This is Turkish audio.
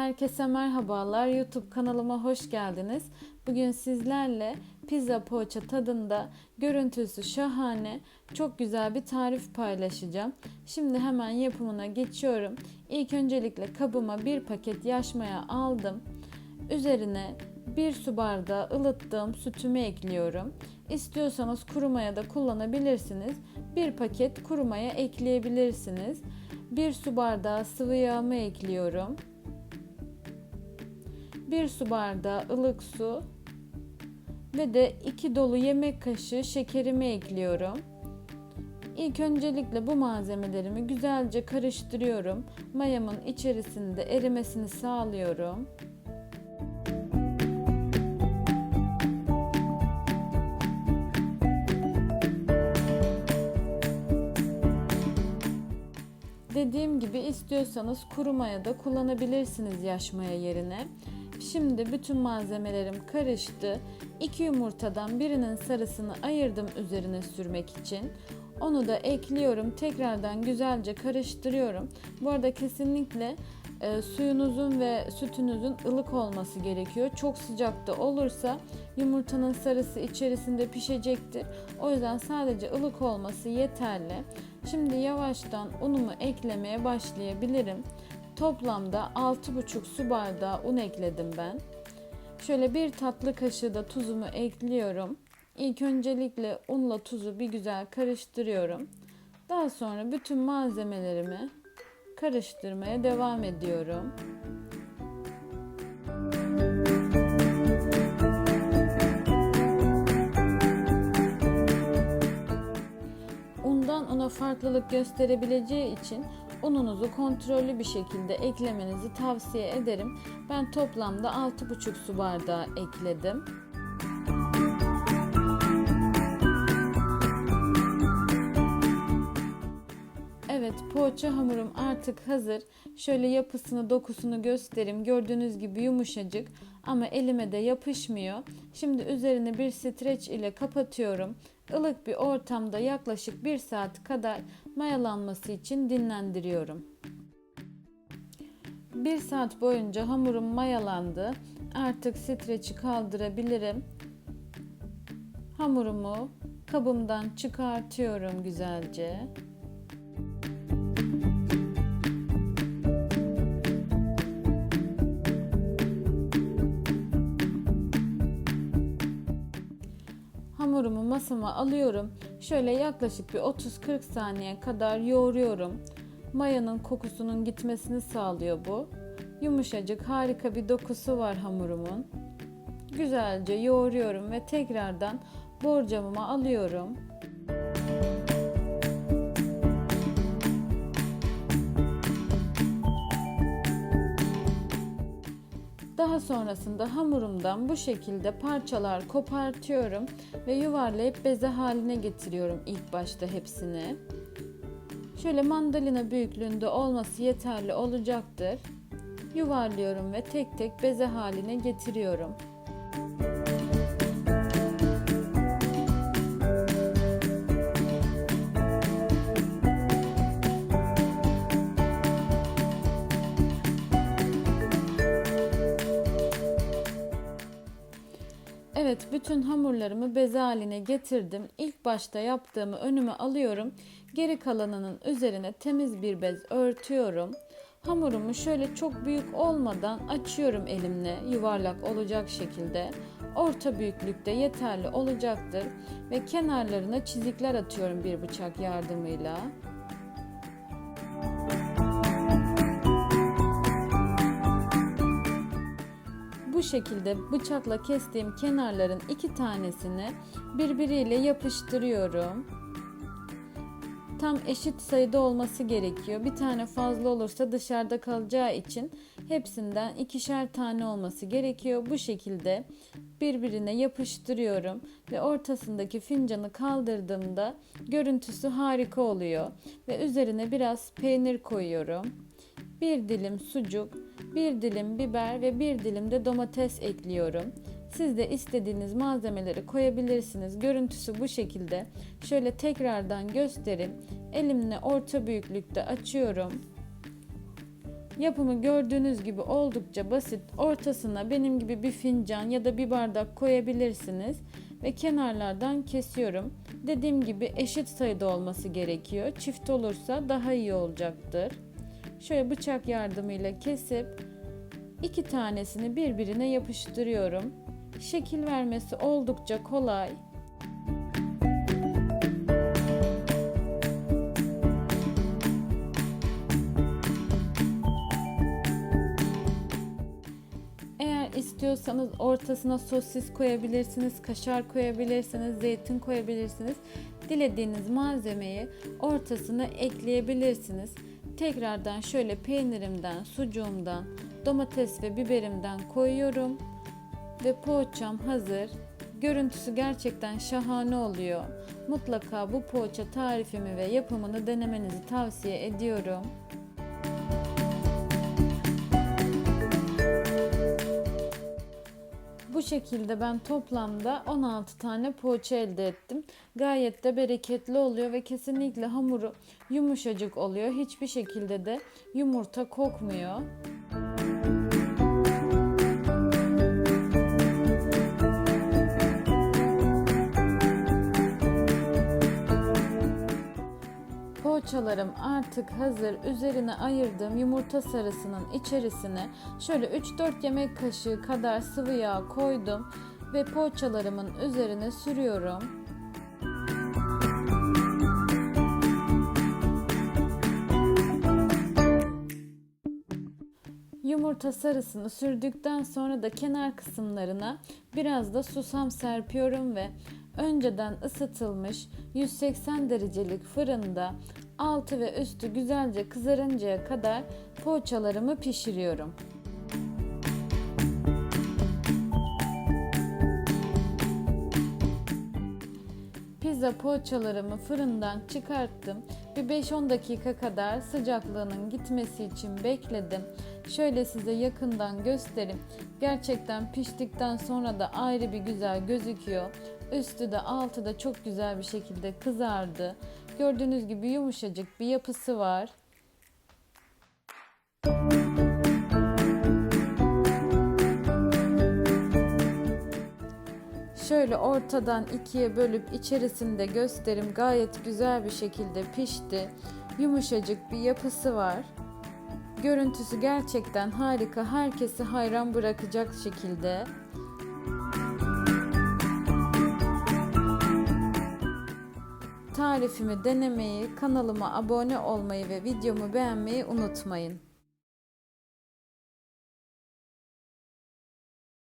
Herkese merhabalar. YouTube kanalıma hoş geldiniz. Bugün sizlerle pizza poğaça tadında görüntüsü şahane, çok güzel bir tarif paylaşacağım. Şimdi hemen yapımına geçiyorum. İlk öncelikle kabıma bir paket yaş maya aldım. Üzerine bir su bardağı ılıttığım sütümü ekliyorum. İstiyorsanız kuru maya da kullanabilirsiniz. Bir paket kuru maya ekleyebilirsiniz. Bir su bardağı sıvı yağımı ekliyorum. 1 su bardağı ılık su ve de 2 dolu yemek kaşığı şekerimi ekliyorum. İlk öncelikle bu malzemelerimi güzelce karıştırıyorum. Mayamın içerisinde erimesini sağlıyorum. Dediğim gibi istiyorsanız kuru maya da kullanabilirsiniz yaş maya yerine. Şimdi bütün malzemelerim karıştı. İki yumurtadan birinin sarısını ayırdım üzerine sürmek için. Onu da ekliyorum. Tekrardan güzelce karıştırıyorum. Bu arada kesinlikle e, suyunuzun ve sütünüzün ılık olması gerekiyor. Çok sıcakta olursa yumurtanın sarısı içerisinde pişecektir. O yüzden sadece ılık olması yeterli. Şimdi yavaştan unumu eklemeye başlayabilirim. Toplamda 6,5 su bardağı un ekledim ben. Şöyle bir tatlı kaşığı da tuzumu ekliyorum. İlk öncelikle unla tuzu bir güzel karıştırıyorum. Daha sonra bütün malzemelerimi karıştırmaya devam ediyorum. Undan una farklılık gösterebileceği için ununuzu kontrollü bir şekilde eklemenizi tavsiye ederim. Ben toplamda 6,5 su bardağı ekledim. Evet poğaça hamurum artık hazır. Şöyle yapısını dokusunu göstereyim. Gördüğünüz gibi yumuşacık ama elime de yapışmıyor. Şimdi üzerine bir streç ile kapatıyorum. Ilık bir ortamda yaklaşık 1 saat kadar mayalanması için dinlendiriyorum. 1 saat boyunca hamurum mayalandı. Artık streçi kaldırabilirim. Hamurumu kabımdan çıkartıyorum güzelce. Hamurumu masama alıyorum. Şöyle yaklaşık bir 30-40 saniye kadar yoğuruyorum. Mayanın kokusunun gitmesini sağlıyor bu. Yumuşacık harika bir dokusu var hamurumun. Güzelce yoğuruyorum ve tekrardan borcamıma alıyorum. Daha sonrasında hamurumdan bu şekilde parçalar kopartıyorum ve yuvarlayıp beze haline getiriyorum ilk başta hepsini. Şöyle mandalina büyüklüğünde olması yeterli olacaktır. Yuvarlıyorum ve tek tek beze haline getiriyorum. Evet, bütün hamurlarımı beze haline getirdim. İlk başta yaptığımı önüme alıyorum. Geri kalanının üzerine temiz bir bez örtüyorum. Hamurumu şöyle çok büyük olmadan açıyorum elimle yuvarlak olacak şekilde. Orta büyüklükte yeterli olacaktır ve kenarlarına çizikler atıyorum bir bıçak yardımıyla. Bu şekilde bıçakla kestiğim kenarların iki tanesini birbiriyle yapıştırıyorum. Tam eşit sayıda olması gerekiyor. Bir tane fazla olursa dışarıda kalacağı için hepsinden ikişer tane olması gerekiyor. Bu şekilde birbirine yapıştırıyorum ve ortasındaki fincanı kaldırdığımda görüntüsü harika oluyor ve üzerine biraz peynir koyuyorum. Bir dilim sucuk, bir dilim biber ve bir dilim de domates ekliyorum. Siz de istediğiniz malzemeleri koyabilirsiniz. Görüntüsü bu şekilde. Şöyle tekrardan göstereyim. Elimle orta büyüklükte açıyorum. Yapımı gördüğünüz gibi oldukça basit. Ortasına benim gibi bir fincan ya da bir bardak koyabilirsiniz ve kenarlardan kesiyorum. Dediğim gibi eşit sayıda olması gerekiyor. Çift olursa daha iyi olacaktır. Şöyle bıçak yardımıyla kesip iki tanesini birbirine yapıştırıyorum. Şekil vermesi oldukça kolay. İstiyorsanız ortasına sosis koyabilirsiniz, kaşar koyabilirsiniz, zeytin koyabilirsiniz. Dilediğiniz malzemeyi ortasına ekleyebilirsiniz. Tekrardan şöyle peynirimden, sucuğumdan, domates ve biberimden koyuyorum ve poğaçam hazır. Görüntüsü gerçekten şahane oluyor. Mutlaka bu poğaça tarifimi ve yapımını denemenizi tavsiye ediyorum. Bu şekilde ben toplamda 16 tane poğaça elde ettim. Gayet de bereketli oluyor ve kesinlikle hamuru yumuşacık oluyor. Hiçbir şekilde de yumurta kokmuyor. Poğaçalarım artık hazır. Üzerine ayırdığım yumurta sarısının içerisine şöyle 3-4 yemek kaşığı kadar sıvı yağ koydum ve poğaçalarımın üzerine sürüyorum. Yumurta sarısını sürdükten sonra da kenar kısımlarına biraz da susam serpiyorum ve önceden ısıtılmış 180 derecelik fırında altı ve üstü güzelce kızarıncaya kadar poğaçalarımı pişiriyorum. Pizza poğaçalarımı fırından çıkarttım. Bir 5-10 dakika kadar sıcaklığının gitmesi için bekledim. Şöyle size yakından göstereyim. Gerçekten piştikten sonra da ayrı bir güzel gözüküyor. Üstü de altı da çok güzel bir şekilde kızardı. Gördüğünüz gibi yumuşacık bir yapısı var. Şöyle ortadan ikiye bölüp içerisinde gösterim gayet güzel bir şekilde pişti. Yumuşacık bir yapısı var. Görüntüsü gerçekten harika. Herkesi hayran bırakacak şekilde. Tarifimi denemeyi, kanalıma abone olmayı ve videomu beğenmeyi unutmayın.